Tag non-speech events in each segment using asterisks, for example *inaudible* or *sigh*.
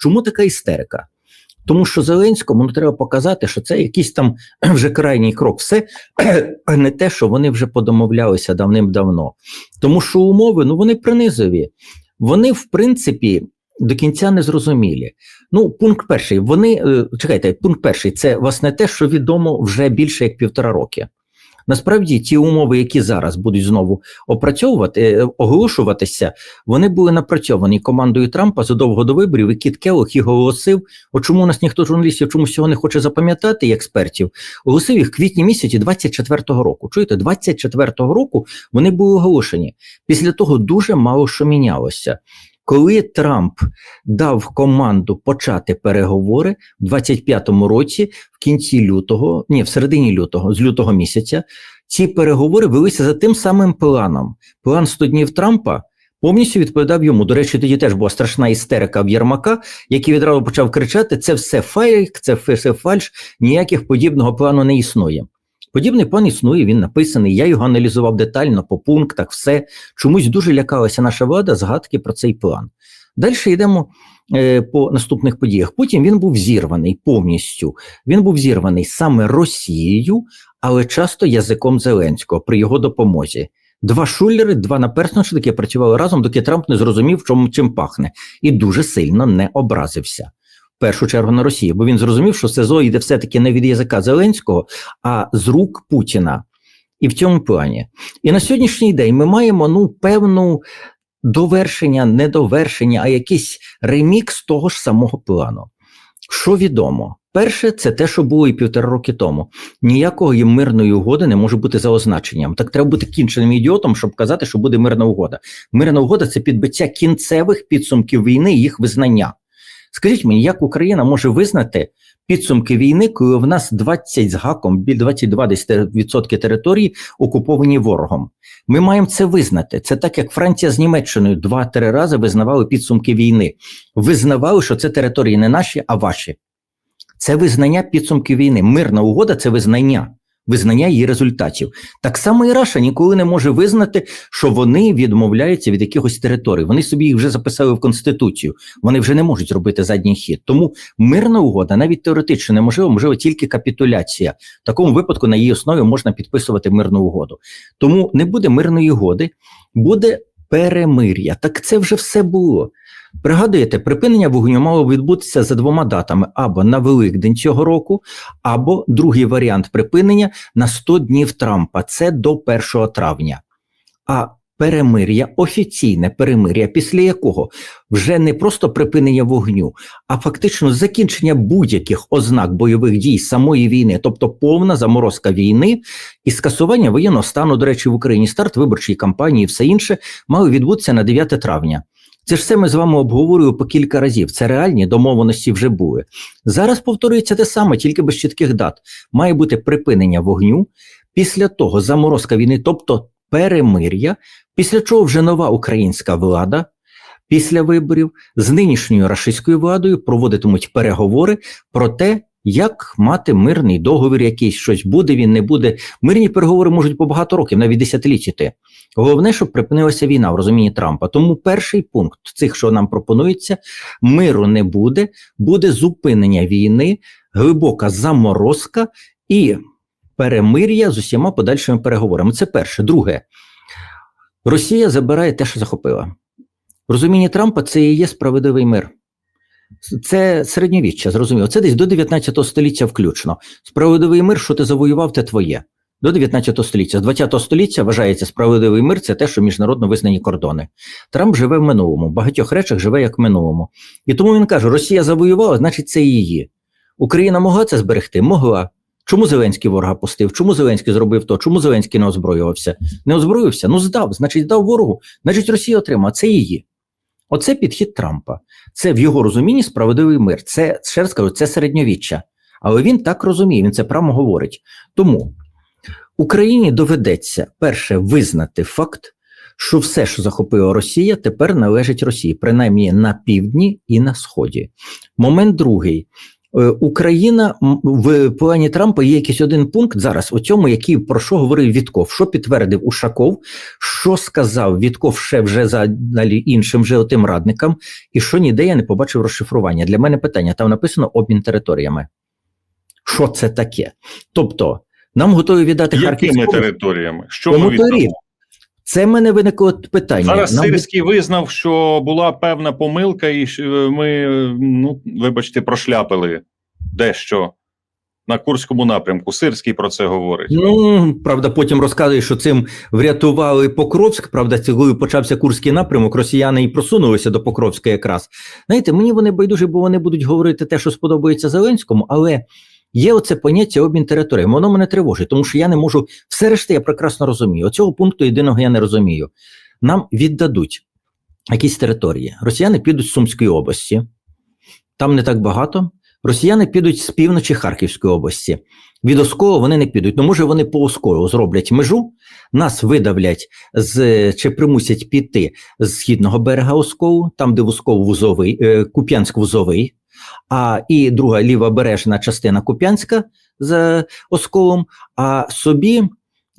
Чому така істерика? Тому що Зеленському ну, треба показати, що це якийсь там *clears throat* вже крайній крок, все *clears throat* не те, що вони вже подомовлялися давним-давно. Тому що умови ну вони принизові. Вони, в принципі, до кінця не зрозумілі. Ну, пункт перший. Вони е, чекайте, пункт перший це власне те, що відомо вже більше як півтора роки. Насправді, ті умови, які зараз будуть знову опрацьовувати, е, оголошуватися, вони були напрацьовані командою Трампа задовго до виборів. І Кіт Келлог їх оголосив. От чому у нас ніхто журналістів чомусь цього не хоче запам'ятати і експертів, оголосив їх в квітні місяці 24-го року. Чуєте, 24-го року вони були оголошені. Після того дуже мало що мінялося. Коли Трамп дав команду почати переговори в 25-му році, в кінці лютого, ні, в середині лютого, з лютого місяця, ці переговори велися за тим самим планом. План 100 днів Трампа повністю відповідав йому. До речі, тоді теж була страшна істерика в Єрмака, який відразу почав кричати: це все фейк, це все фальш, ніяких подібного плану не існує. Подібний план існує, він написаний. Я його аналізував детально по пунктах, все чомусь дуже лякалася наша влада згадки про цей план. Далі йдемо е, по наступних подіях. Потім він був зірваний повністю. Він був зірваний саме Росією, але часто язиком Зеленського при його допомозі. Два шулери, два наперсничники працювали разом, доки Трамп не зрозумів, чому чим пахне, і дуже сильно не образився першу чергу на Росію, бо він зрозумів, що СЕЗО йде все-таки не від язика Зеленського, а з рук Путіна. І в цьому плані. І на сьогоднішній день ми маємо ну певну довершення, недовершення, а якийсь ремікс того ж самого плану. Що відомо? Перше, це те, що було і півтора роки тому. Ніякої мирної угоди не може бути за означенням. Так треба бути кінченим ідіотом, щоб казати, що буде мирна угода. Мирна угода це підбиття кінцевих підсумків війни і їх визнання. Скажіть мені, як Україна може визнати підсумки війни, коли в нас 20 з гаком, біль 22 десь відсотки території окуповані ворогом? Ми маємо це визнати. Це так, як Франція з Німеччиною два-три рази визнавали підсумки війни, визнавали, що це території не наші, а ваші. Це визнання підсумків війни. Мирна угода це визнання визнання її результатів. Так само і Раша ніколи не може визнати, що вони відмовляються від якихось територій. Вони собі їх вже записали в конституцію. Вони вже не можуть робити задній хід. Тому мирна угода навіть теоретично неможливо, можливо тільки капітуляція. В такому випадку на її основі можна підписувати мирну угоду. Тому не буде мирної угоди, буде перемир'я. Так це вже все було. Пригадуєте, припинення вогню мало відбутися за двома датами: або на Великдень цього року, або другий варіант припинення на 100 днів Трампа. Це до 1 травня. А перемир'я, офіційне перемир'я, після якого вже не просто припинення вогню, а фактично закінчення будь-яких ознак бойових дій самої війни, тобто повна заморозка війни і скасування воєнного стану, до речі, в Україні старт виборчої кампанії, і все інше мало відбутися на 9 травня. Це ж все ми з вами обговорюємо по кілька разів. Це реальні домовленості вже були. Зараз повторюється те саме, тільки без чітких дат. Має бути припинення вогню, після того заморозка війни, тобто перемир'я, після чого вже нова українська влада. Після виборів з нинішньою рашистською владою проводитимуть переговори про те, як мати мирний договір, якийсь щось буде, він не буде. Мирні переговори можуть по багато років, навіть десятиліттяти. Головне, щоб припинилася війна в розумінні Трампа. Тому перший пункт цих, що нам пропонується, миру не буде, буде зупинення війни, глибока заморозка і перемир'я з усіма подальшими переговорами. Це перше. Друге, Росія забирає те, що захопила. В розумінні Трампа це і є справедливий мир. Це середньовіччя, зрозуміло. Це десь до 19 століття включно. Справедливий мир, що ти завоював, те твоє. До 19 століття. З 20 століття вважається справедливий мир це те, що міжнародно визнані кордони. Трамп живе в минулому, в багатьох речах живе як в минулому. І тому він каже: Росія завоювала, значить, це її. Україна могла це зберегти? Могла. Чому Зеленський ворога пустив? Чому Зеленський зробив то? Чому Зеленський не озброювався? Не озброївся? Ну здав, значить, дав ворогу, значить, Росія отримала. Це її. Оце підхід Трампа. Це в його розумінні справедливий мир. Це ще раз кажу, це середньовіччя. Але він так розуміє, він це прямо говорить. Тому Україні доведеться перше визнати факт, що все, що захопила Росія, тепер належить Росії, принаймні на півдні і на сході. Момент другий. Е, Україна в плані Трампа є якийсь один пункт зараз у цьому, який про що говорив Вітков, що підтвердив Ушаков, що сказав Вітков ще вже за далі іншим вже отим радникам, і що ніде я не побачив розшифрування. Для мене питання там написано обмін територіями. Що це таке? Тобто, нам готові віддати Якими Харківську територіями? Що ми віддамо? Це в мене виникло питання. Зараз Нам Сирський визнав, що була певна помилка, і ми, ну вибачте, прошляпили дещо на Курському напрямку. Сирський про це говорить. Ну, правда, потім розказує, що цим врятували Покровськ. Правда, коли почався Курський напрямок, росіяни і просунулися до Покровська якраз. Знаєте, мені вони байдужі, бо вони будуть говорити те, що сподобається Зеленському, але є оце поняття обмін території. Воно мене тривожить, тому що я не можу. Все решта я прекрасно розумію. Оцього пункту єдиного я не розумію. Нам віддадуть якісь території. Росіяни підуть з Сумської області, там не так багато. Росіяни підуть з півночі Харківської області. Від Оскова вони не підуть. Ну, може, вони по Оскову зроблять межу, нас видавлять з чи примусять піти з східного берега Оскову, там, де Восков вузовий, е, Куп'янськ вузовий, а і друга лівобережна частина Куп'янська з Осковом, а собі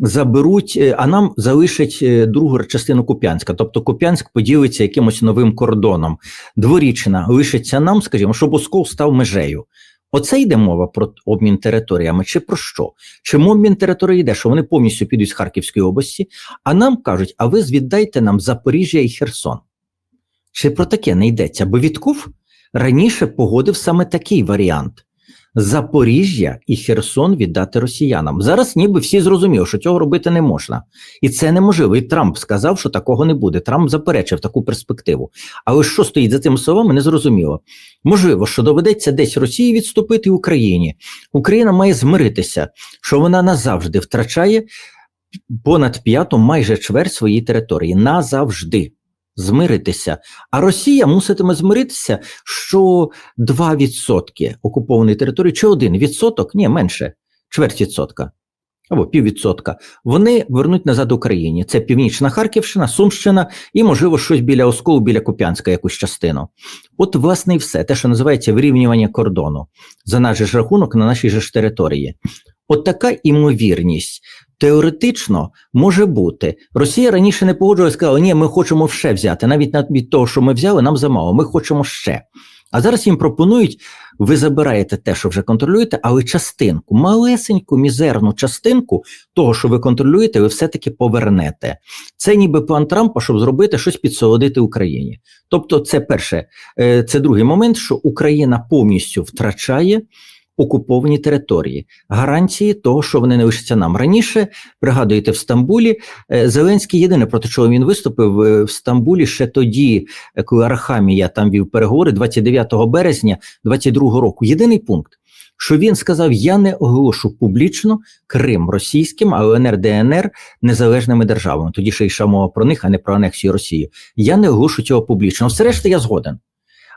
заберуть, е, а нам залишать е, другу частину Куп'янська. Тобто Куп'янськ поділиться якимось новим кордоном. Дворічна лишиться нам, скажімо, щоб Осков став межею. Оце йде мова про обмін територіями, чи про що? Чому обмін території йде? Що вони повністю підуть з Харківської області, а нам кажуть, а ви віддайте нам Запоріжжя і Херсон. Чи про таке не йдеться? Бо Вітков раніше погодив саме такий варіант: Запоріжжя і Херсон віддати росіянам. Зараз ніби всі зрозуміли, що цього робити не можна. І це неможливо. І Трамп сказав, що такого не буде. Трамп заперечив таку перспективу. Але що стоїть за цими словами, не зрозуміло. Можливо, що доведеться десь Росії відступити Україні. Україна має змиритися, що вона назавжди втрачає понад п'яту, майже чверть своєї території. Назавжди. Змиритися. А Росія муситиме змиритися, що 2% окупованої території, чи 1%, ні, менше, чверть відсотка або піввідсотка, вони вернуть назад Україні. Це Північна Харківщина, Сумщина і, можливо, щось біля Осколу, біля Куп'янська, якусь частину. От, власне, і все, те, що називається вирівнювання кордону за наш же рахунок на нашій же ж території. От така імовірність. Теоретично може бути. Росія раніше не погоджувалася, сказала, ні, ми хочемо ще взяти. Навіть від того, що ми взяли, нам замало, ми хочемо ще. А зараз їм пропонують: ви забираєте те, що вже контролюєте, але частинку, малесеньку, мізерну частинку того, що ви контролюєте, ви все-таки повернете. Це ніби план Трампа, щоб зробити щось підсолодити Україні. Тобто, це перше, Е, це другий момент, що Україна повністю втрачає. Окуповані території, гарантії того, що вони не лишаться нам раніше. Пригадуєте, в Стамбулі е, Зеленський єдине проти чого він виступив е, в Стамбулі ще тоді, е, коли Арахамія там вів переговори 29 березня 22 року. Єдиний пункт, що він сказав: Я не оголошу публічно Крим російським, а ЛНР ДНР незалежними державами. Тоді ще йшла мова про них, а не про анексію Росії. Я не оголошу цього публічно. Все решта я згоден.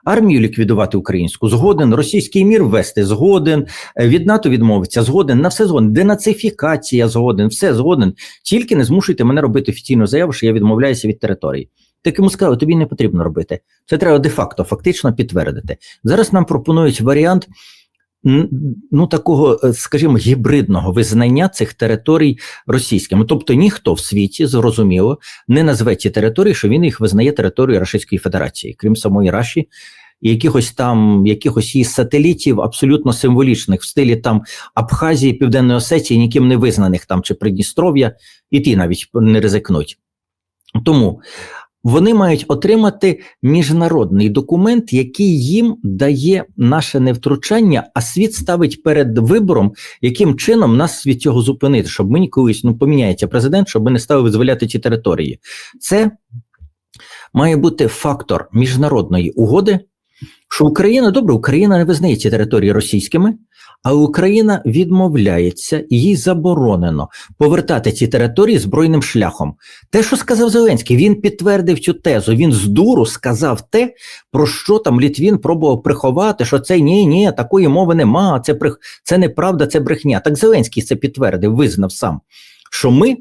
Армію ліквідувати українську згоден, російський мір ввести згоден, е, від НАТО відмовитися згоден, на все згоден, денацифікація згоден, все згоден. Тільки не змушуйте мене робити офіційну заяву, що я відмовляюся від території. Так йому сказали, тобі не потрібно робити. Це треба де-факто, фактично підтвердити. Зараз нам пропонують варіант ну такого, е, скажімо, гібридного визнання цих територій російськими. Тобто ніхто в світі зрозуміло не назве ці території, що він їх визнає територією Російської Федерації, крім самої Раші. І якихось там, якихось її сателітів абсолютно символічних в стилі там Абхазії, Південної Осетії, ніким не визнаних там чи Придністров'я, і ті навіть не ризикнуть. Тому вони мають отримати міжнародний документ, який їм дає наше невтручання, а світ ставить перед вибором, яким чином нас від цього зупинити, щоб мені колись ну поміняється президент, щоб ми не стали визволяти ці території. Це має бути фактор міжнародної угоди, що Україна добре, Україна не визнає ці території російськими, але Україна відмовляється і їй заборонено повертати ці території збройним шляхом. Те, що сказав Зеленський, він підтвердив цю тезу. Він з дуру сказав те, про що там Літвін пробував приховати, що це ні, ні, такої мови нема, це брехня, це неправда, це брехня. Так Зеленський це підтвердив, визнав сам, що ми.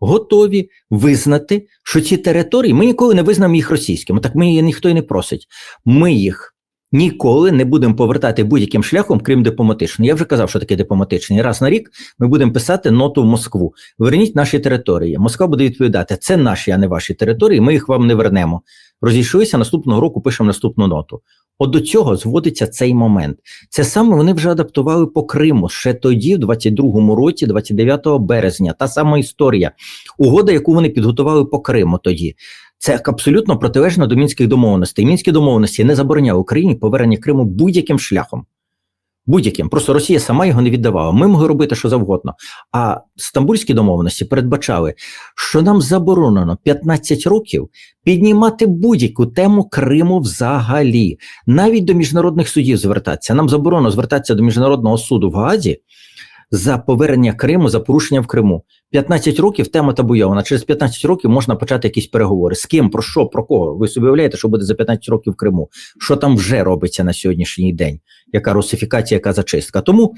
Готові визнати, що ці території ми ніколи не визнаємо їх російськими. Так ми ніхто й не просить. Ми їх Ніколи не будемо повертати будь-яким шляхом, крім дипломатичного. Я вже казав, що таке дипломатичний. Раз на рік ми будемо писати ноту в Москву. Верніть наші території. Москва буде відповідати: це наші, а не ваші території. Ми їх вам не вернемо. Розійшлися наступного року. Пишемо наступну ноту. От до цього зводиться цей момент. Це саме вони вже адаптували по Криму ще тоді, в 22-му році, 29 березня. Та сама історія. Угода, яку вони підготували по Криму тоді. Це абсолютно протилежно до мінських домовленостей. Мінські домовленості не забороняли Україні повернення Криму будь-яким шляхом. Будь-яким. Просто Росія сама його не віддавала. Ми могли робити що завгодно. А стамбульські домовленості передбачали, що нам заборонено 15 років піднімати будь-яку тему Криму взагалі, навіть до міжнародних судів звертатися. Нам заборонено звертатися до міжнародного суду в Гаазі за повернення Криму, за порушення в Криму. 15 років тема табуйована. Через 15 років можна почати якісь переговори. З ким, про що, про кого? Ви собі уявляєте, що буде за 15 років в Криму? Що там вже робиться на сьогоднішній день? Яка русифікація, яка зачистка? Тому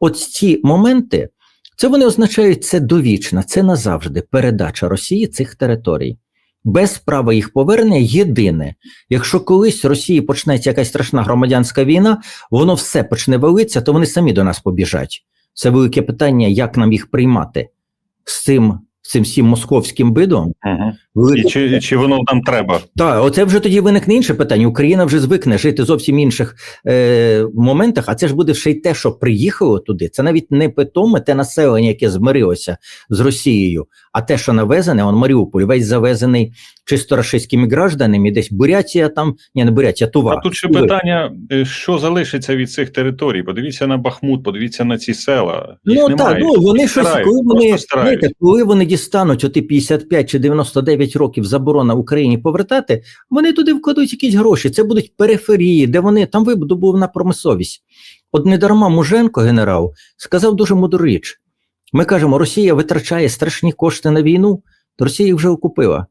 от ці моменти, це вони означають це довічна, це назавжди передача Росії цих територій. Без права їх повернення єдине, якщо колись Росії почнеться якась страшна громадянська війна, воно все почне валитися, то вони самі до нас побіжать. Це велике питання, як нам їх приймати. З цим, цим всім московським бидом. Угу. Велике І чи, чи воно нам треба? так, оце вже тоді виникне інше питання. Україна вже звикне жити зовсім інших е, моментах, а це ж буде ще й те, що приїхало туди. Це навіть не питоме те населення, яке змирилося з Росією, а те, що навезене, он Маріуполь, весь завезений чисто рашистськими гражданами, десь Бурятія там, ні, не Бурятія, Тува. А тут ще питання: е, що залишиться від цих територій? Подивіться на Бахмут, подивіться на ці села. Їх Ну немає. так, ну вони щось, коли вони, знаєте, коли вони дістануть оті 55 чи 99 років заборона Україні повертати, вони туди вкладуть якісь гроші. Це будуть периферії, де вони там вибудована промисловість. От недарма Муженко, генерал, сказав дуже мудру річ. Ми кажемо, Росія витрачає страшні кошти на війну, то Росія їх вже окупила.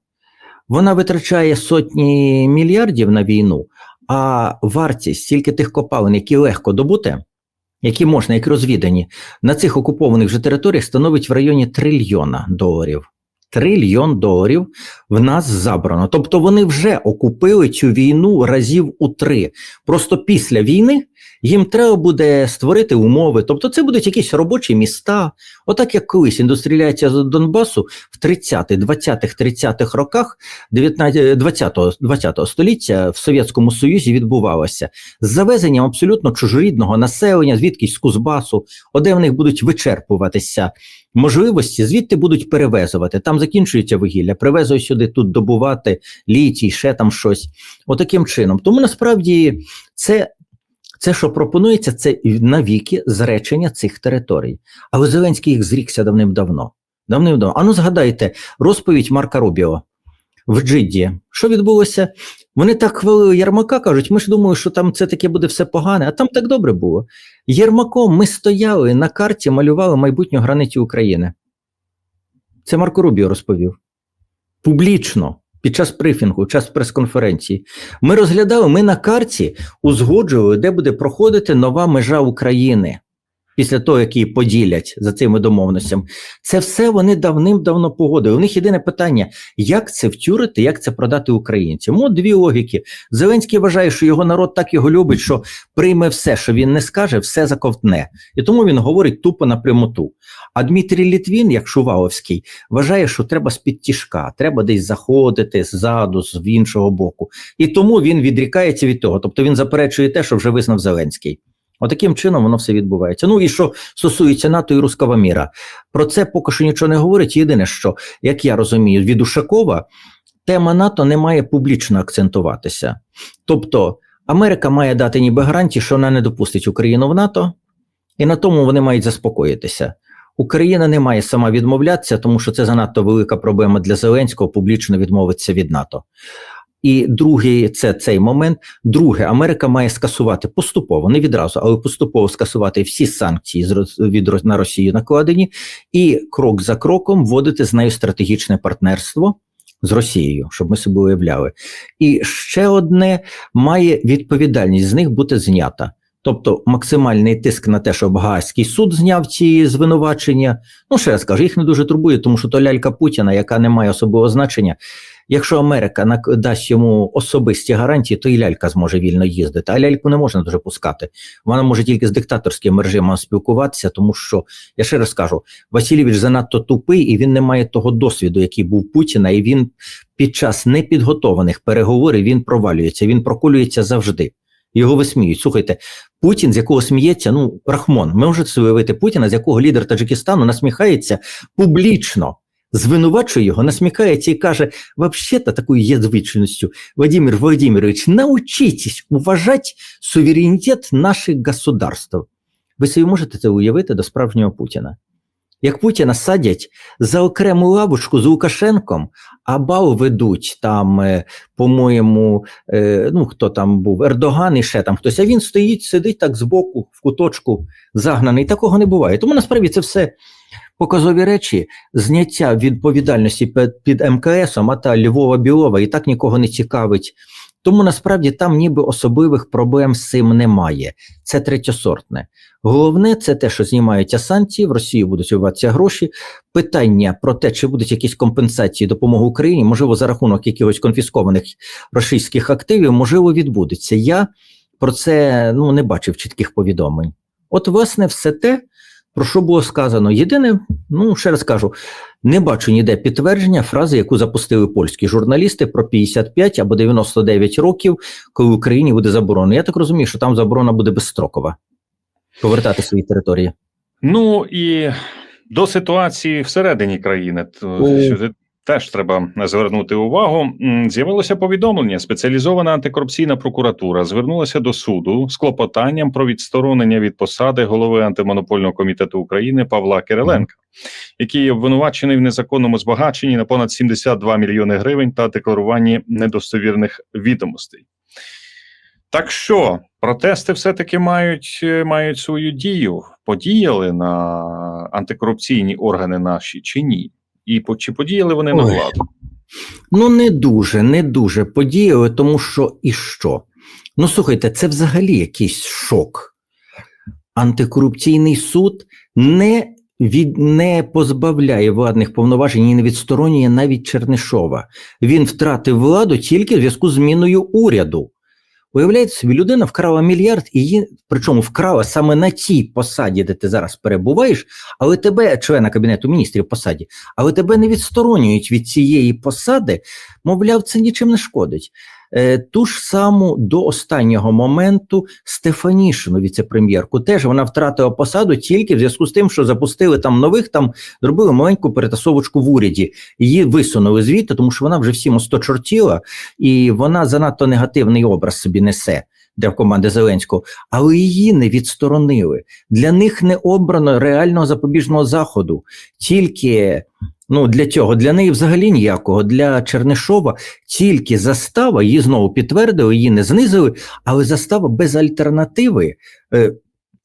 Вона витрачає сотні мільярдів на війну, а вартість стільки тих копалин, які легко добути, які можна, як розвідані, на цих окупованих вже територіях становить в районі трильйона доларів. Трильйон доларів в нас забрано. Тобто вони вже окупили цю війну разів у три. Просто після війни їм треба буде створити умови. Тобто, це будуть якісь робочі міста. Отак як колись індустріляція з Донбасу в 30-х, 20-х, 30-х роках 19, 20-го, 20-го століття в Совєтському Союзі відбувалося з завезенням абсолютно чужорідного населення, звідкись з Кузбасу, де в них будуть вичерпуватися можливості, звідти будуть перевезувати. Там закінчується вугілля, привезують сюди тут добувати літій, ще там щось. Отаким чином. Тому насправді це. Це, що пропонується, це навіки зречення цих територій. Але Зеленський їх зрікся давним-давно. Давним-давно. Ану, згадайте розповідь Марка Рубіо в Джидді. Що відбулося? Вони так хвалили Єрмака, кажуть, ми ж думали, що там це таке буде все погане, а там так добре було. Єрмаком ми стояли на карті, малювали майбутню границю України. Це Марко Рубіо розповів. Публічно, під час брифінгу, час прес-конференції. Ми розглядали, ми на карті узгоджували, де буде проходити нова межа України після того, як її поділять за цими домовленостями. Це все вони давним-давно погодили. У них єдине питання: як це втюрити, як це продати українцям? От дві логіки. Зеленський вважає, що його народ так його любить, що прийме все, що він не скаже, все заковтне. І тому він говорить тупо напрямоту. А Дмитрій Літвін, як Шуваловський, вважає, що треба з-під тішка, треба десь заходити ззаду, з іншого боку. І тому він відрікається від того. Тобто він заперечує те, що вже визнав Зеленський. Отаким чином воно все відбувається. Ну і що стосується НАТО і руского міра, про це поки що нічого не говорить. Єдине, що як я розумію, від Ушакова тема НАТО не має публічно акцентуватися. Тобто Америка має дати ніби гарантії, що вона не допустить Україну в НАТО, і на тому вони мають заспокоїтися. Україна не має сама відмовлятися, тому що це занадто велика проблема для Зеленського публічно відмовитися від НАТО. І другий це цей момент. Друге, Америка має скасувати поступово, не відразу, але поступово скасувати всі санкції з від на Росію накладені, і крок за кроком вводити з нею стратегічне партнерство з Росією, щоб ми собі уявляли. І ще одне має відповідальність з них бути знята. Тобто максимальний тиск на те, щоб Гаазький суд зняв ці звинувачення. Ну, ще раз кажу, їх не дуже турбує, тому що то лялька Путіна, яка не має особливого значення. Якщо Америка дасть йому особисті гарантії, то і лялька зможе вільно їздити. А ляльку не можна дуже пускати. Вона може тільки з диктаторським режимом спілкуватися, тому що я ще раз кажу, Васильович занадто тупий, і він не має того досвіду, який був Путіна, і він під час непідготованих переговорів він провалюється, він проколюється завжди. Його висміють. Слухайте, Путін, з якого сміється, ну Рахмон, ми можете уявити Путіна, з якого лідер Таджикистану насміхається публічно, звинувачує його, насміхається і каже: вообще-то такою язвичністю, Владимир Владимирович, научитесь уважати суверенітет наших государств. Ви собі можете це уявити до справжнього Путіна. Як Путіна садять за окрему лавочку з Лукашенком, а бал ведуть там, е, по-моєму, е, ну хто там був, Ердоган і ще там хтось, а він стоїть, сидить так збоку, в куточку, загнаний. Такого не буває. Тому насправді це все показові речі, зняття відповідальності під, під МКСом, а та Львова Білова і так нікого не цікавить. Тому насправді там ніби особливих проблем з цим немає. Це третьосортне. Головне, це те, що знімаються санкції, в Росії будуть виватися гроші. Питання про те, чи будуть якісь компенсації допомоги Україні, можливо, за рахунок якихось конфіскованих російських активів, можливо, відбудеться. Я про це ну, не бачив чітких повідомлень. От, власне, все те, про що було сказано. Єдине, ну ще раз кажу, не бачу ніде підтвердження фрази, яку запустили польські журналісти про 55 або 99 років, коли в Україні буде заборона. Я так розумію, що там заборона буде безстрокова. Повертати свої території. Ну і до ситуації всередині країни то, теж треба звернути увагу. З'явилося повідомлення. Спеціалізована антикорупційна прокуратура звернулася до суду з клопотанням про відсторонення від посади голови антимонопольного комітету України Павла Кириленка, який обвинувачений в незаконному збагаченні на понад 72 мільйони гривень та декларуванні недостовірних відомостей. Так що протести все-таки мають, е, мають свою дію. Подіяли на антикорупційні органи наші чи ні? І по- чи подіяли вони на владу? Ну, не дуже, не дуже подіяли, тому що і що? Ну, слухайте, це взагалі якийсь шок. Антикорупційний суд не, від, не позбавляє владних повноважень і не відсторонює навіть Чернишова. Він втратив владу тільки в зв'язку з зміною уряду. Уявляєте собі, людина вкрала мільярд, і її, причому вкрала саме на тій посаді, де ти зараз перебуваєш, але тебе, члена Кабінету міністрів посаді, але тебе не відсторонюють від цієї посади, мовляв, це нічим не шкодить. Е, ту ж саму до останнього моменту Стефанішину, віце-прем'єрку, теж вона втратила посаду тільки в зв'язку з тим, що запустили там нових, там зробили маленьку перетасовочку в уряді. Її висунули звідти, тому що вона вже всім осточортіла, і вона занадто негативний образ собі несе. Для команди Зеленського, але її не відсторонили. Для них не обрано реального запобіжного заходу. Тільки ну для цього для неї взагалі ніякого. Для Чернишова тільки застава, її знову підтвердили, її не знизили, але застава без альтернативи е,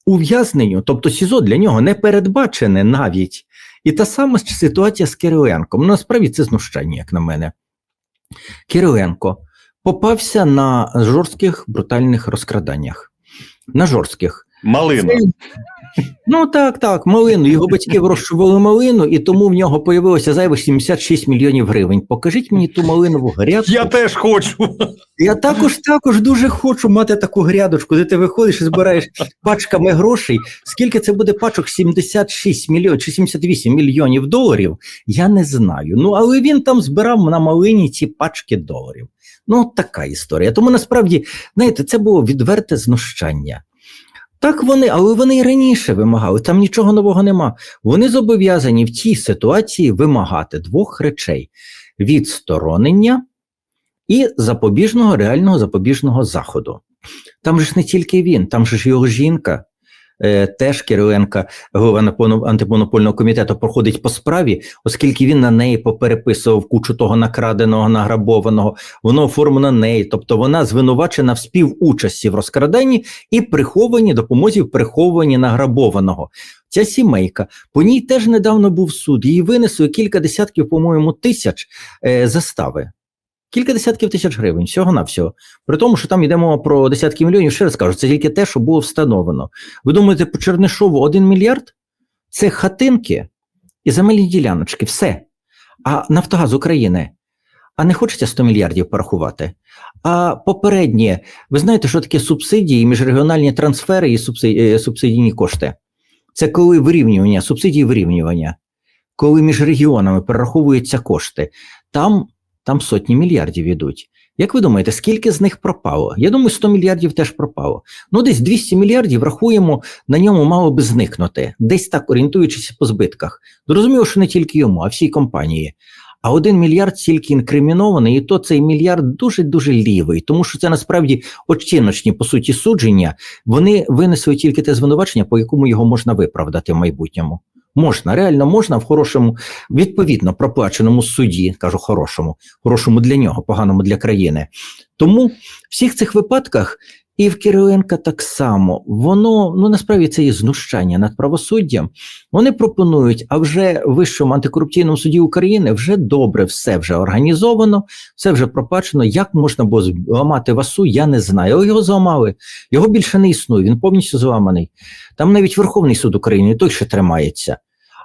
ув'язненню, тобто СІЗО для нього не передбачене навіть. І та сама ситуація з Кириленком. Насправді це знущання, як на мене. Кириленко попався на жорстких брутальних розкраданнях. На жорстких. Малина. Це- Ну так, так, малину. Його батьки вирощували малину, і тому в нього появилося зайвих 76 мільйонів гривень. Покажіть мені ту малинову грядку. Я теж хочу. Я також також дуже хочу мати таку грядочку, де ти виходиш і збираєш пачками грошей. Скільки це буде пачок? 76 мільйонів чи 78 мільйонів доларів? Я не знаю. Ну але він там збирав на малині ці пачки доларів. Ну, от така історія. Тому насправді, знаєте, це було відверте знущання. Так вони, але вони і раніше вимагали, там нічого нового нема. Вони зобов'язані в цій ситуації вимагати двох речей: відсторонення і запобіжного реального запобіжного заходу. Там же ж не тільки він, там же ж його жінка, теж Кириленка, голова антимонопольного комітету, проходить по справі, оскільки він на неї попереписував кучу того накраденого, награбованого, воно оформлено неї. Тобто вона звинувачена в співучасті в розкраданні і приховані допомозі в прихованні награбованого. Ця сімейка, по ній теж недавно був суд, її винесли кілька десятків, по-моєму, тисяч е, застави. Кілька десятків тисяч гривень, всього на всього. При тому, що там йдемо про десятки мільйонів, ще раз кажу, це тільки те, що було встановлено. Ви думаєте, по Чернишову один мільярд? Це хатинки і земельні діляночки, все. А Нафтогаз України. А не хочеться 100 мільярдів порахувати. А попереднє, ви знаєте, що таке субсидії, міжрегіональні трансфери і е, субсидійні кошти? Це коли вирівнювання, субсидії вирівнювання, коли між регіонами перераховуються кошти, там, там сотні мільярдів ідуть. Як ви думаєте, скільки з них пропало? Я думаю, 100 мільярдів теж пропало. Ну, десь 200 мільярдів рахуємо, на ньому мало би зникнути, десь так орієнтуючись по збитках. Зрозуміло, що не тільки йому, а всій компанії. А один мільярд тільки інкримінований, і то цей мільярд дуже дуже лівий, тому що це насправді оціночні по суті судження. Вони винесли тільки те звинувачення, по якому його можна виправдати в майбутньому. Можна, реально можна в хорошому, відповідно проплаченому суді, кажу хорошому, хорошому для нього, поганому для країни. Тому в всіх цих випадках і в Кириленка так само воно ну насправді це є знущання над правосуддям. Вони пропонують, а вже Вищому антикорупційному суді України вже добре, все вже організовано, все вже проплачено. Як можна було зламати васу, я не знаю. Його зламали. Його більше не існує. Він повністю зламаний. Там навіть Верховний суд України той ще тримається.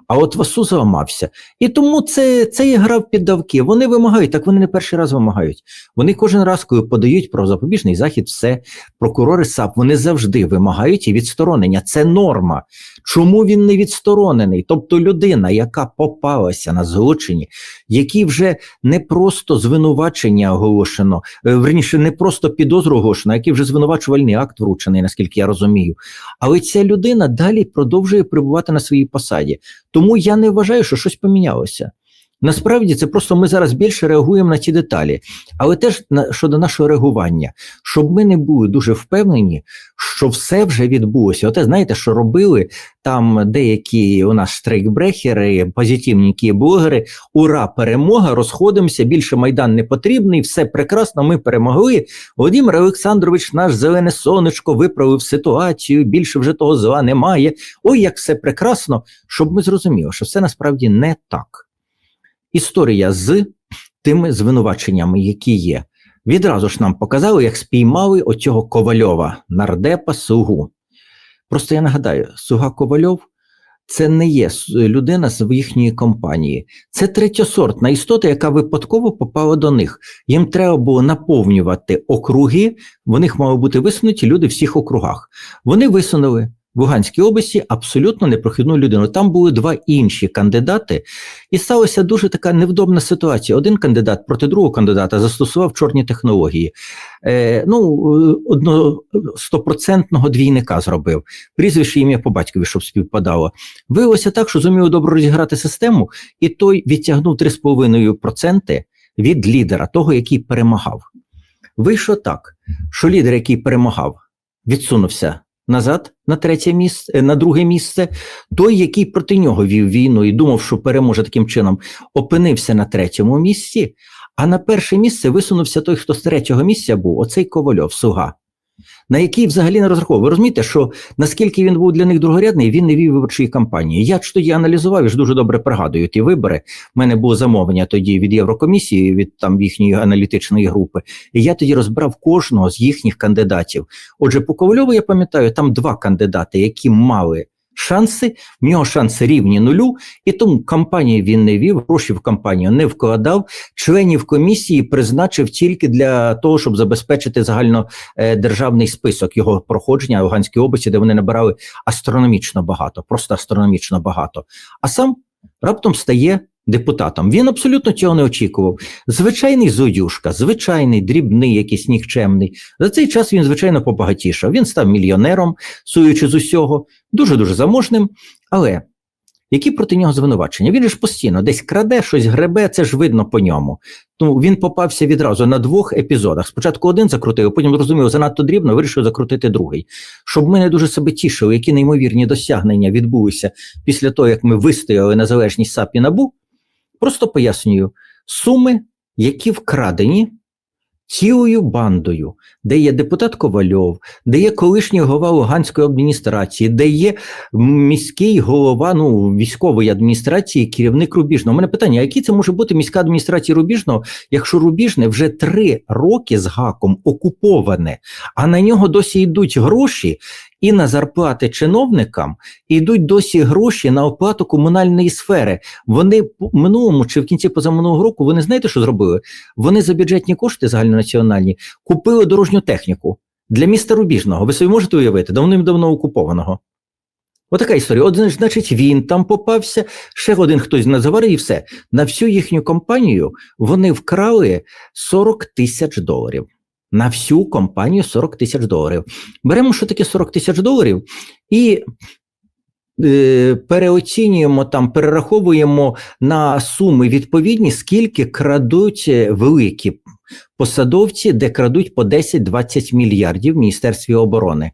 А от Васу зламався. І тому це, це і гра в піддавки. Вони вимагають, так вони не перший раз вимагають. Вони кожен раз, коли подають про запобіжний захід, все прокурори САП, вони завжди вимагають і відсторонення. Це норма. Чому він не відсторонений? Тобто людина, яка попалася на злочині, які вже не просто звинувачення оголошено, е, верніше, не просто підозру оголошено, який вже звинувачувальний акт вручений, наскільки я розумію. Але ця людина далі продовжує перебувати на своїй посаді. Тому я не вважаю, що щось помінялося. Насправді це просто ми зараз більше реагуємо на ті деталі, але теж на щодо нашого реагування, щоб ми не були дуже впевнені, що все вже відбулося. Оте знаєте, що робили там деякі у нас штрейкбрехери, позитивні блогери. Ура, перемога! Розходимося. Більше майдан не потрібний, все прекрасно. Ми перемогли. Володимир Олександрович, наш зелене сонечко, виправив ситуацію. Більше вже того зла немає. Ой, як все прекрасно, щоб ми зрозуміли, що все насправді не так історія з тими звинуваченнями, які є. Відразу ж нам показали, як спіймали оцього Ковальова, нардепа Сугу. Просто я нагадаю, Суга Ковальов це не є людина з їхньої компанії. Це третьосортна істота, яка випадково попала до них. Їм треба було наповнювати округи, в них мали бути висунуті люди в всіх округах. Вони висунули в Луганській області абсолютно непрохідну людину. Там були два інші кандидати, і сталася дуже така невдобна ситуація. Один кандидат проти другого кандидата застосував чорні технології. Е, ну, е, одно стопроцентного двійника зробив. Прізвище ім'я по батькові, щоб співпадало. Виявилося так, що зумів добре розіграти систему, і той відтягнув 3,5% від лідера, того, який перемагав. Вийшло так, що лідер, який перемагав, відсунувся назад на третє місце, на друге місце. Той, який проти нього вів війну і думав, що переможе таким чином, опинився на третьому місці. А на перше місце висунувся той, хто з третього місця був, оцей Ковальов, Суга, на який взагалі не розраховував. Ви розумієте, що наскільки він був для них другорядний, він не вів виборчої кампанії. Я ж тоді аналізував і ж дуже добре пригадую ті вибори. У мене було замовлення тоді від Єврокомісії, від там їхньої аналітичної групи. І я тоді розбирав кожного з їхніх кандидатів. Отже, по Ковальову я пам'ятаю, там два кандидати, які мали шанси, в нього шанси рівні нулю, і тому кампанію він не вів, гроші в кампанію не вкладав. Членів комісії призначив тільки для того, щоб забезпечити загальнодержавний список його проходження в Луганській області, де вони набирали астрономічно багато, просто астрономічно багато. А сам раптом стає депутатом. Він абсолютно цього не очікував. Звичайний зодюшка, звичайний, дрібний, якийсь нікчемний. За цей час він, звичайно, побагатішав. Він став мільйонером, суючи з усього, дуже-дуже заможним. Але які проти нього звинувачення? Він ж постійно десь краде, щось гребе, це ж видно по ньому. Ну, він попався відразу на двох епізодах. Спочатку один закрутив, потім зрозумів, занадто дрібно, вирішив закрутити другий. Щоб ми не дуже себе тішили, які неймовірні досягнення відбулися після того, як ми вистояли незалежність САП і НАБУ, просто пояснюю, суми, які вкрадені цілою бандою, де є депутат Ковальов, де є колишній голова Луганської адміністрації, де є міський голова ну, військової адміністрації, керівник Рубіжного. У мене питання: а який це може бути міська адміністрація Рубіжного, якщо Рубіжне вже три роки з гаком окуповане, а на нього досі йдуть гроші і на зарплати чиновникам, йдуть досі гроші на оплату комунальної сфери. Вони минулому чи в кінці позаминулого року, вони знаєте, що зробили? Вони за бюджетні кошти загальнонаціональні купили дорожню техніку для міста Рубіжного. Ви собі можете уявити, давним-давно окупованого. Отака історія. От, значить, він там попався, ще один хтось назаварив і все. На всю їхню компанію вони вкрали 40 тисяч доларів. На всю компанію 40 тисяч доларів. Беремо, що таке 40 тисяч доларів, і е, переоцінюємо там, перераховуємо на суми відповідні, скільки крадуть е, великі посадовці, де крадуть по 10-20 мільярдів в Міністерстві оборони.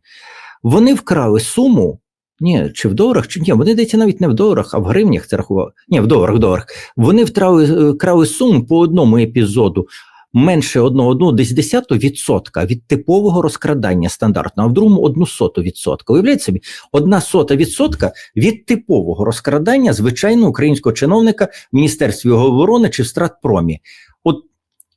Вони вкрали суму. Ні, чи в доларах, чи ні, вони десь навіть не в доларах, а в гривнях це рахували. Ні, в доларах, в доларах. Вони е, крали суму по одному епізоду менше одного, одного десь десятого відсотка від типового розкрадання стандартного, а в другому одну соту відсотка. Уявляєте собі, одна сота відсотка від типового розкрадання звичайного українського чиновника в Міністерстві оборони чи в Стратпромі. От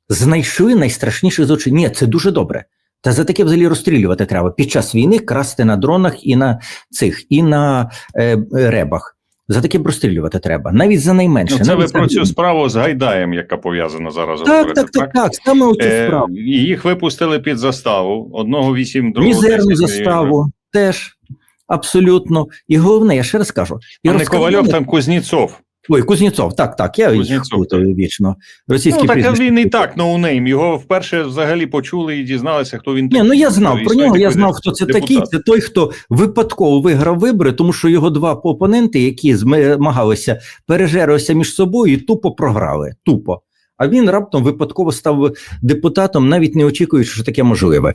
знайшли найстрашніше злочин. Ні, це дуже добре. Та за таке взагалі розстрілювати треба під час війни красти на дронах і на цих, і на е, ребах. За таке прострілювати треба, навіть за найменше. Ну, це ви навіть за про цю справу з Гайдаєм, яка пов'язана зараз. Так, говорите, так, так, так, саме оцю Е, справу. їх випустили під заставу. Одного вісім, другого Мізерну 10 заставу теж абсолютно. І головне, я ще раз кажу, А не Ковальов, там Кузнєцов. Ой, Кузнєцов, так, так, я Кузнєцов, путаю вічно. Російські Ну, так він і так ноунейм. Його вперше взагалі почули і дізналися, хто він Ні, ну я знав про нього. Я знав, хто це депутат. такий. Це той, хто випадково виграв вибори, тому що його два опоненти, які змагалися, пережерилися між собою і тупо програли. Тупо. А він раптом випадково став депутатом, навіть не очікуючи, що таке можливе.